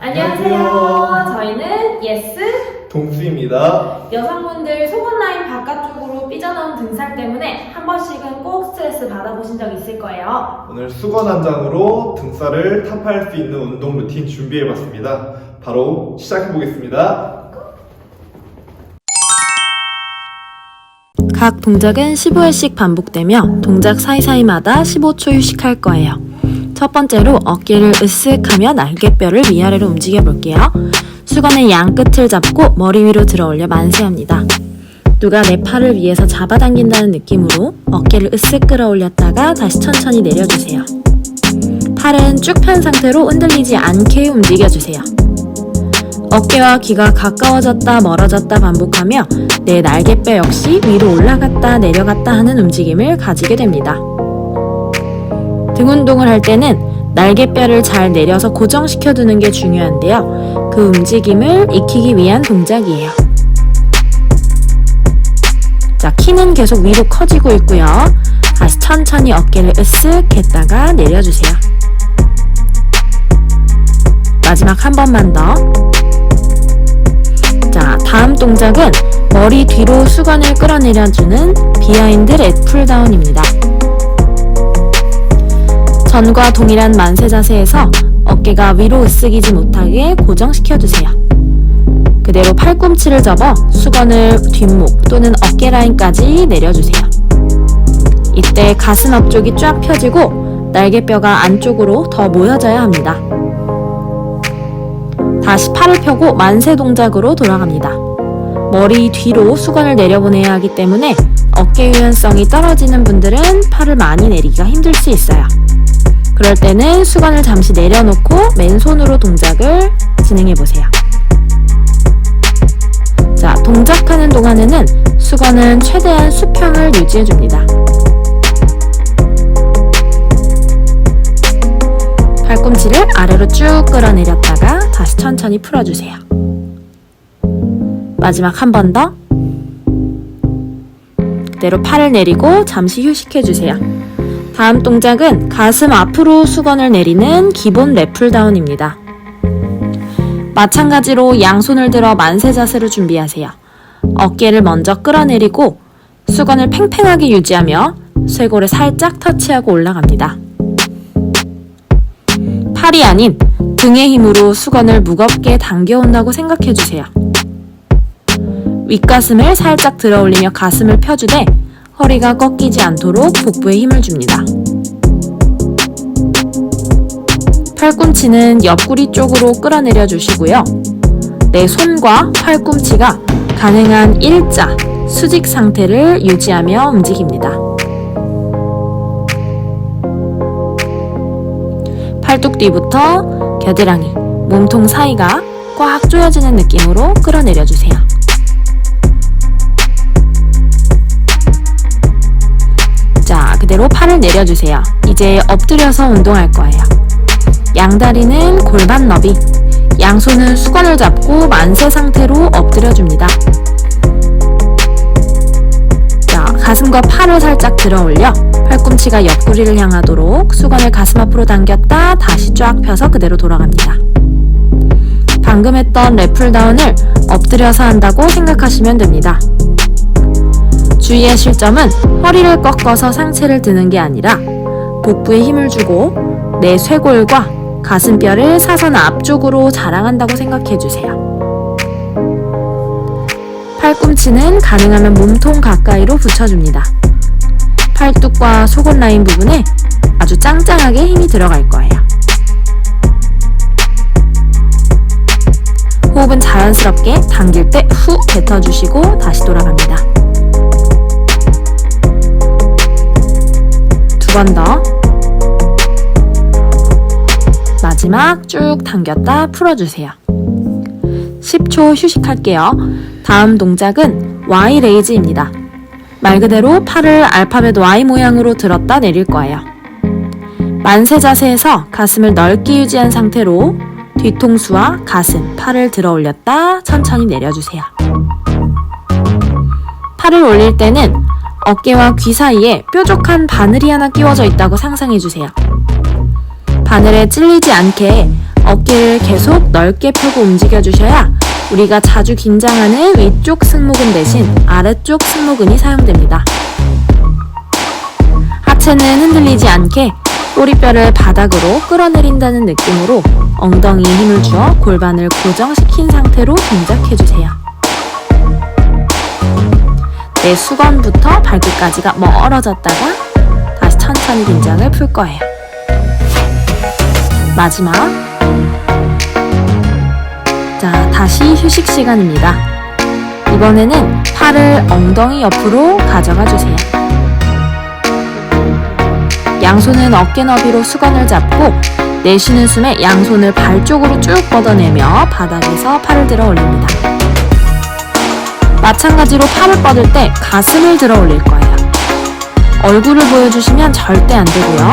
안녕하세요. 저희는 예스 동수입니다. 여성분들 속옷 라인 바깥쪽으로 삐져나온 등살 때문에 한 번씩은 꼭 스트레스 받아보신 적 있을 거예요. 오늘 수건 한 장으로 등살을 타파할 수 있는 운동 루틴 준비해봤습니다. 바로 시작해보겠습니다. 각 동작은 15회씩 반복되며 동작 사이사이마다 15초 휴식할 거예요. 첫 번째로 어깨를 으쓱하며 날개뼈를 위아래로 움직여 볼게요. 수건의 양 끝을 잡고 머리 위로 들어 올려 만세합니다. 누가 내 팔을 위에서 잡아당긴다는 느낌으로 어깨를 으쓱 끌어올렸다가 다시 천천히 내려주세요. 팔은 쭉 편 상태로 흔들리지 않게 움직여주세요. 어깨와 귀가 가까워졌다 멀어졌다 반복하며 내 날개뼈 역시 위로 올라갔다 내려갔다 하는 움직임을 가지게 됩니다. 등 운동을 할 때는 날개뼈를 잘 내려서 고정시켜 두는 게 중요한데요. 그 움직임을 익히기 위한 동작이에요. 자, 키는 계속 위로 커지고 있고요. 다시 천천히 어깨를 으쓱 했다가 내려주세요. 마지막 한 번만 더. 자, 다음 동작은 머리 뒤로 수건을 끌어내려주는 비하인드 렛 풀다운입니다. 전과 동일한 만세 자세에서 어깨가 위로 으쓱이지 못하게 고정시켜주세요. 그대로 팔꿈치를 접어 수건을 뒷목 또는 어깨 라인까지 내려주세요. 이때 가슴 앞쪽이 쫙 펴지고 날개뼈가 안쪽으로 더 모여져야 합니다. 다시 팔을 펴고 만세 동작으로 돌아갑니다. 머리 뒤로 수건을 내려보내야 하기 때문에 어깨 유연성이 떨어지는 분들은 팔을 많이 내리기가 힘들 수 있어요. 그럴 때는 수건을 잠시 내려놓고 맨손으로 동작을 진행해 보세요. 자, 동작하는 동안에는 수건은 최대한 수평을 유지해 줍니다. 팔꿈치를 아래로 쭉 끌어내렸다가 다시 천천히 풀어주세요. 마지막 한 번 더. 그대로 팔을 내리고 잠시 휴식해 주세요. 다음 동작은 가슴 앞으로 수건을 내리는 기본 랩풀다운입니다. 마찬가지로 양손을 들어 만세 자세로 준비하세요. 어깨를 먼저 끌어내리고 수건을 팽팽하게 유지하며 쇄골을 살짝 터치하고 올라갑니다. 팔이 아닌 등의 힘으로 수건을 무겁게 당겨온다고 생각해 주세요. 윗가슴을 살짝 들어 올리며 가슴을 펴주되 허리가 꺾이지 않도록 복부에 힘을 줍니다. 팔꿈치는 옆구리 쪽으로 끌어내려 주시고요. 내 손과 팔꿈치가 가능한 일자, 수직 상태를 유지하며 움직입니다. 팔뚝 뒤부터 겨드랑이, 몸통 사이가 꽉 조여지는 느낌으로 끌어내려 주세요. 자, 그대로 팔을 내려주세요. 이제 엎드려서 운동할 거예요. 양다리는 골반 너비, 양손은 수건을 잡고 만세 상태로 엎드려줍니다. 자, 가슴과 팔을 살짝 들어 올려 팔꿈치가 옆구리를 향하도록 수건을 가슴 앞으로 당겼다 다시 쫙 펴서 그대로 돌아갑니다. 방금 했던 랩풀다운을 엎드려서 한다고 생각하시면 됩니다. 주의하실 점은 허리를 꺾어서 상체를 드는 게 아니라 복부에 힘을 주고 내 쇄골과 가슴뼈를 사선 앞쪽으로 자랑한다고 생각해 주세요. 팔꿈치는 가능하면 몸통 가까이로 붙여줍니다. 팔뚝과 속옷 라인 부분에 아주 짱짱하게 힘이 들어갈 거예요. 호흡은 자연스럽게 당길 때 후 뱉어주시고 다시 돌아갑니다. 번 더. 마지막 쭉 당겼다 풀어주세요. 10초 휴식할게요. 다음 동작은 Y 레이즈입니다. 말 그대로 팔을 알파벳 Y 모양으로 들었다 내릴 거예요. 만세 자세에서 가슴을 넓게 유지한 상태로 뒤통수와 가슴, 팔을 들어 올렸다 천천히 내려주세요. 팔을 올릴 때는 어깨와 귀 사이에 뾰족한 바늘이 하나 끼워져 있다고 상상해 주세요. 바늘에 찔리지 않게 어깨를 계속 넓게 펴고 움직여 주셔야 우리가 자주 긴장하는 위쪽 승모근 대신 아래쪽 승모근이 사용됩니다. 하체는 흔들리지 않게 꼬리뼈를 바닥으로 끌어내린다는 느낌으로 엉덩이에 힘을 주어 골반을 고정시킨 상태로 동작해주세요. 내 수건부터 발끝까지가 멀어졌다가 다시 천천히 긴장을 풀 거예요. 마지막. 자, 다시 휴식 시간입니다. 이번에는 팔을 엉덩이 옆으로 가져가 주세요. 양손은 어깨 너비로 수건을 잡고 내쉬는 숨에 양손을 발 쪽으로 쭉 뻗어내며 바닥에서 팔을 들어 올립니다. 마찬가지로 팔을 뻗을 때 가슴을 들어 올릴 거예요. 얼굴을 보여주시면 절대 안 되고요.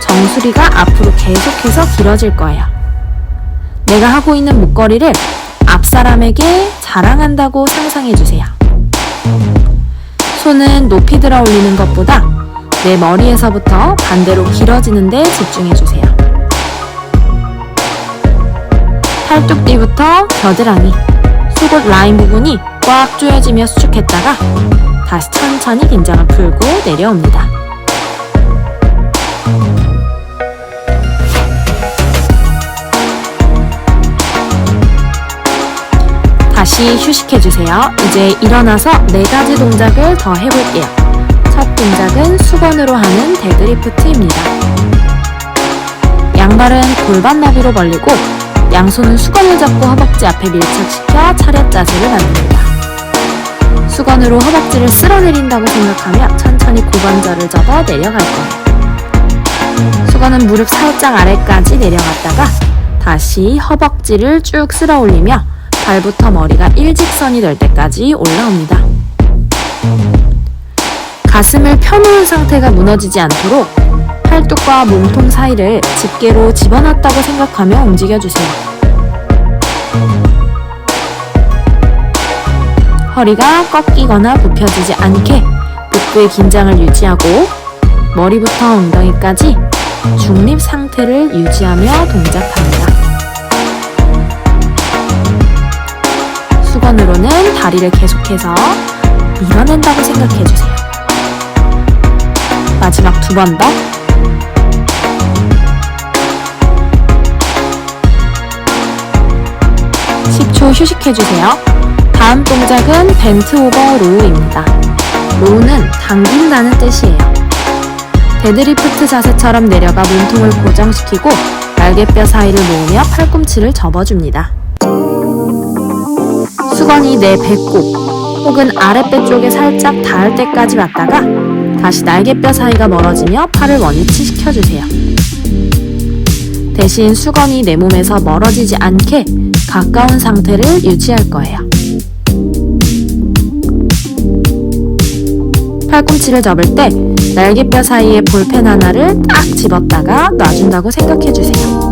정수리가 앞으로 계속해서 길어질 거예요. 내가 하고 있는 목걸이를 앞 사람에게 자랑한다고 상상해 주세요. 손은 높이 들어 올리는 것보다 내 머리에서부터 반대로 길어지는데 집중해 주세요. 팔뚝 뒤부터 겨드랑이, 속옷 라인 부분이 꽉 조여지며 수축했다가 다시 천천히 긴장을 풀고 내려옵니다. 다시 휴식해주세요. 이제 일어나서 네 가지 동작을 더 해볼게요. 첫 동작은 수건으로 하는 데드리프트입니다. 양발은 골반 너비로 벌리고 양손은 수건을 잡고 허벅지 앞에 밀착시켜 차렷 자세를 만듭니다. 수건으로 허벅지를 쓸어내린다고 생각하며 천천히 고관절을 접어 내려갈 거예요. 수건은 무릎 살짝 아래까지 내려갔다가 다시 허벅지를 쭉 쓸어 올리며 발부터 머리가 일직선이 될 때까지 올라옵니다. 가슴을 펴놓은 상태가 무너지지 않도록 팔뚝과 몸통 사이를 집게로 집어넣었다고 생각하며 움직여주세요. 허리가 꺾이거나 굽혀지지 않게 복부의 긴장을 유지하고 머리부터 엉덩이까지 중립 상태를 유지하며 동작합니다. 수건으로는 다리를 계속해서 밀어낸다고 생각해주세요. 마지막 두 번 더. (10초) 휴식해주세요. 다음 동작은 벤트 오버 로우입니다. 로우는 당긴다는 뜻이에요. 데드리프트 자세처럼 내려가 몸통을 고정시키고 날개뼈 사이를 모으며 팔꿈치를 접어줍니다. 수건이 내 배꼽 혹은 아랫배 쪽에 살짝 닿을 때까지 왔다가 다시 날개뼈 사이가 멀어지며 팔을 원위치 시켜주세요. 대신 수건이 내 몸에서 멀어지지 않게 가까운 상태를 유지할 거예요. 팔꿈치를 접을 때 날개뼈 사이에 볼펜 하나를 딱 집었다가 놔준다고 생각해주세요.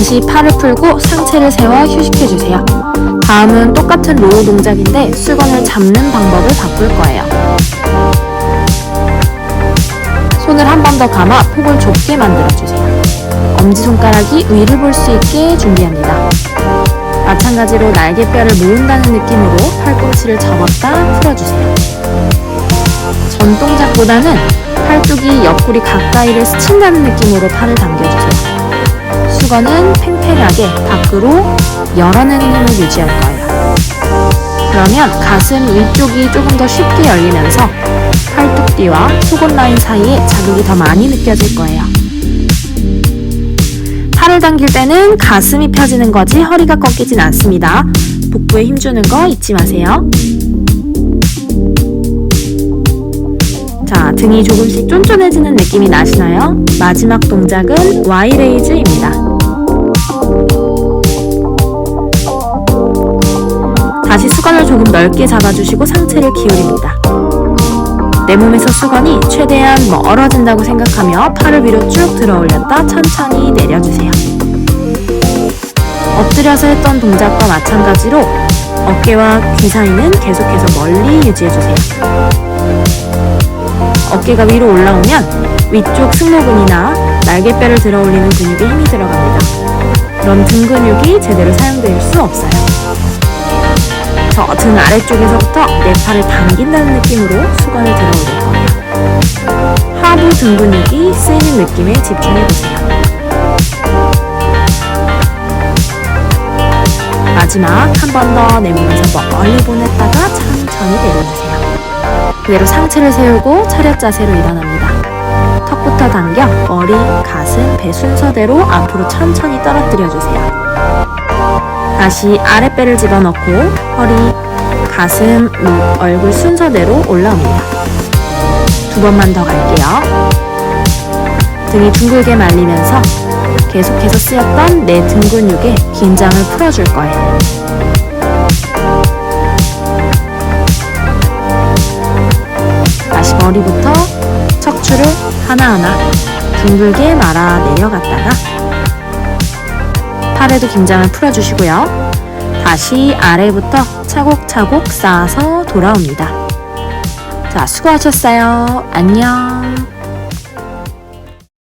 잠시 팔을 풀고 상체를 세워 휴식해주세요. 다음은 똑같은 로우 동작인데 수건을 잡는 방법을 바꿀 거예요. 손을 한 번 더 감아 폭을 좁게 만들어주세요. 엄지손가락이 위를 볼 수 있게 준비합니다. 마찬가지로 날개뼈를 모은다는 느낌으로 팔꿈치를 접었다 풀어주세요. 전 동작보다는 팔뚝이 옆구리 가까이를 스친다는 느낌으로 팔을 당겨주세요. 수건은 팽팽하게 밖으로 열어내는 힘을 유지할 거예요. 그러면 가슴 위쪽이 조금 더 쉽게 열리면서 팔뚝뒤와 속옷 라인 사이에 자극이 더 많이 느껴질 거예요. 팔을 당길 때는 가슴이 펴지는 거지 허리가 꺾이진 않습니다. 복부에 힘주는 거 잊지 마세요. 자, 등이 조금씩 쫀쫀해지는 느낌이 나시나요? 마지막 동작은 Y 레이즈입니다. 조금 넓게 잡아주시고 상체를 기울입니다. 내 몸에서 수건이 최대한 멀어진다고 생각하며 팔을 위로 쭉 들어 올렸다 천천히 내려주세요. 엎드려서 했던 동작과 마찬가지로 어깨와 귀 사이는 계속해서 멀리 유지해주세요. 어깨가 위로 올라오면 위쪽 승모근이나 날개뼈를 들어 올리는 근육에 힘이 들어갑니다. 그럼 등 근육이 제대로 사용될 수 없어요. 저등 아래쪽에서부터 내 팔을 당긴다는 느낌으로 수건을 들어 올릴 거예요. 하부 등 근육이 쓰이는 느낌에 집중해 보세요. 마지막 한 번 더 내쉬면서 멀리 보냈다가 천천히 내려주세요. 그대로 상체를 세우고 차렷 자세로 일어납니다. 턱부터 당겨 머리, 가슴, 배 순서대로 앞으로 천천히 떨어뜨려 주세요. 다시 아랫배를 집어넣고 허리, 가슴, 목, 얼굴 순서대로 올라옵니다. 두 번만 더 갈게요. 등이 둥글게 말리면서 계속해서 쓰였던 내 등 근육에 긴장을 풀어줄 거예요. 다시 머리부터 척추를 하나하나 둥글게 말아 내려갔다가 팔에도 긴장을 풀어주시고요. 다시 아래부터 차곡차곡 쌓아서 돌아옵니다. 자, 수고하셨어요. 안녕.